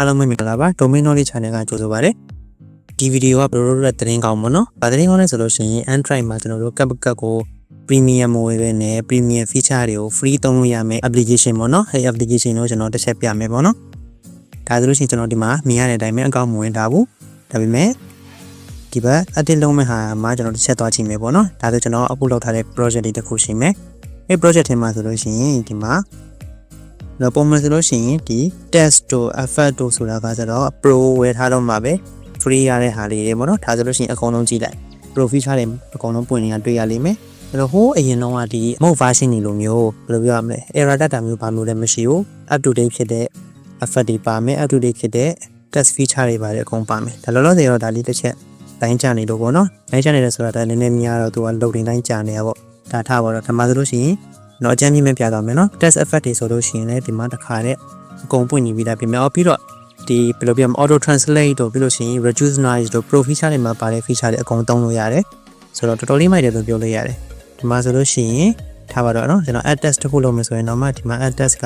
အားလုံးပဲမင်္ဂလာပါ domain knowledge channel ကကြိုဆိုပါရစေဒီဗီဒီယိုကဘယ်လိုလဲသတင်းကောင်းပေါ့နော်။ဗာသတင်းကောင်းလဲဆိုလို့ရှိရင် Android မှာကျွန်တော်တို့ CapCut ကို premium ဝယ်ပဲနဲ့ premium feature တွေကို free သုံးလို့ရမယ့် application ပေါ့နော်။အဲဒီ application ကိုကျွန်တော်တစ်ချက်ပြမယ်ပေါ့နော်။ဒါဆိုလို့ရှိရင်ကျွန်တော်ဒီမှာမြင်ရတဲ့အတိုင်းပဲအကောင့်မဝင်ထားဘူး။ဒါပေမဲ့ဒီဘက် edit လုပ်မယ့်ဟာမှာကျွန်တော်တစ်ချက်သွားကြည့်မယ်ပေါ့နော်။ဒါဆိုကျွန်တော် upload လုပ်ထားတဲ့ project တွေတစ်ခုရှိမယ်။အဲဒီ project ထဲမှာဆိုလို့ရှိရင်ဒီမှာ တော့ပုံမှန်ဆိုလို့ရှိရင်ဒီ test တို့ effect တို့ဆိုတာကကျတော့ pro ဝယ်ထားတော့မှာပဲ free ရတဲ့ဟာလေးတွေပေါ့နော်ဒါဆိုလို့ရှိရင်အကုန်လုံးကြည့်လိုက် pro feature တွေအကုန်လုံးပွင့်နေတာတွေ့ရလိမ့်မယ်အဲ့တော့ဟိုးအရင်တော့ကဒီ mode version တွေလိုမျိုးဘယ်လိုပြောရမလဲ error data မျိုးဘာမျိုးလည်းမရှိဘူး up to date ဖြစ်တဲ့ effect တွေပါမယ် up to date ဖြစ်တဲ့ test feature တွေပါတယ်အကုန်ပါမယ်ဒါလောလောဆယ်တော့ဒါလေးတစ်ချက်တိုင်းကြနေလို့ပေါ့နော်တိုင်းကြနေတယ်ဆိုတာဒါနည်းနည်းများတော့သူက loading တိုင်းကြာနေရပေါ့ဒါထားပါတော့ဒါမှဆိုလို့ရှိရင် တော့အကြမ်းမြင့်မြပြသွားမယ်နော် test effect တွေဆိုလို့ရှိရင်လည်းဒီမှာတစ်ခါနဲ့အကုန်ပွင့်နေပြီးသားပြင်မယ်အော်ပြီးတော့ဒီဘယ်လိုပြောမလဲ auto translate တို့ပြီးလို့ရှိရင် reduce noise တို့ pro feature တွေမှာပါတဲ့ feature တွေအကုန်သုံးလို့ရတယ်ဆိုတော့တော်တော်လေးမိုက်တယ်လို့ပြောလို့ရတယ်ဒီမှာဆိုလို့ရှိရင်ထားပါတော့နော်ကျွန်တော် add test တစ်ခုလုပ်မယ်ဆိုရင်တော့မှဒီမှာ add test က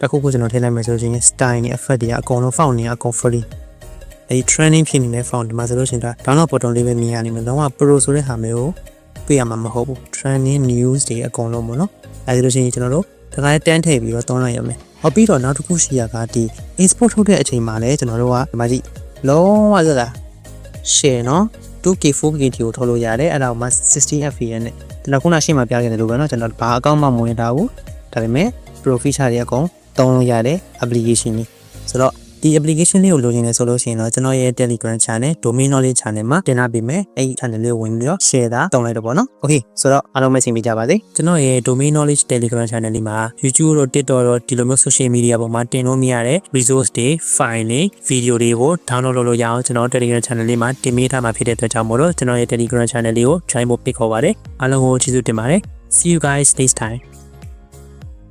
တစ်ခုခုကျွန်တော်ထည့်လိုက်မယ်ဆိုလို့ရှိရင် style နဲ့ effect တွေကအကုန်လုံး font တွေကအကုန် free အဲဒီ training ဖြစ်နေတဲ့ font ဒီမှာဆိုလို့ရှိရင်ဒါ download button လေးပဲမြင်ရနေမယ်လုံးဝ pro ဆိုတဲ့ဟာမျိုးကိုပြရမှာမဟုတ်ဘူး training news တွေအကုန်လုံးပေါ့နော် အဲဒီလိုရှိရင်ကျွန်တော်တို့တခါတန်းထည့်ပြီးတော့သုံးလိုက်ရမယ်ဟောပြီးတော့နောက်တစ်ခုရှိရကဒီ export ထုတ်တဲ့အချိန်မှာလည်းကျွန်တော်တို့ကဒီမှာကြည့်လုံးဝစတာ share နော် 2K 4K တီကိုထုတ်လို့ရတယ်အဲ့ဒါမှ 60fps နဲ့ကျွန်တော်ခုနရှေ့မှာပြခဲ့တယ်လို့ပဲเนาะကျွန်တော်ဘာအကောင့်မှမဝင်ထားဘူးဒါပေမဲ့ pro feature တွေအကုန်သုံးလို့ရတဲ့ application ကြီးဆိုတော့ ဒီ application လေးကိုလိုချင်တယ်ဆိုလို့ရှိရင်တော့ကျွန်တော်ရဲ့ Telegram channel domain knowledge channel မှာတင်ထားပေးမယ်အဲ့ဒီ channel လေးကိုဝင်ပြီးတော့ share တာတုံးလိုက်တော့ပေါ့နော် okay ဆိုတော့အားလုံးပဲဆင်ပေးကြပါစေကျွန်တော်ရဲ့ domain knowledge telegram channel လေးမှာ YouTube တို့ TikTok တို့ဒီလိုမျိုး social media ပေါ်မှာတင်လို့မရတဲ့ resource တွေ file တွေ video တွေကို download လုပ်လို့ရအောင်ကျွန်တော် telegram channel လေးမှာတင်ပေးထားမှာဖြစ်တဲ့အတွက်ကြောင့်မို့လို့ကျွန်တော်ရဲ့ telegram channel လေးကို join ဖို့ဖိတ်ခေါ်ပါတယ်အားလုံးကိုကျေးဇူးတင်ပါတယ် see you guys next time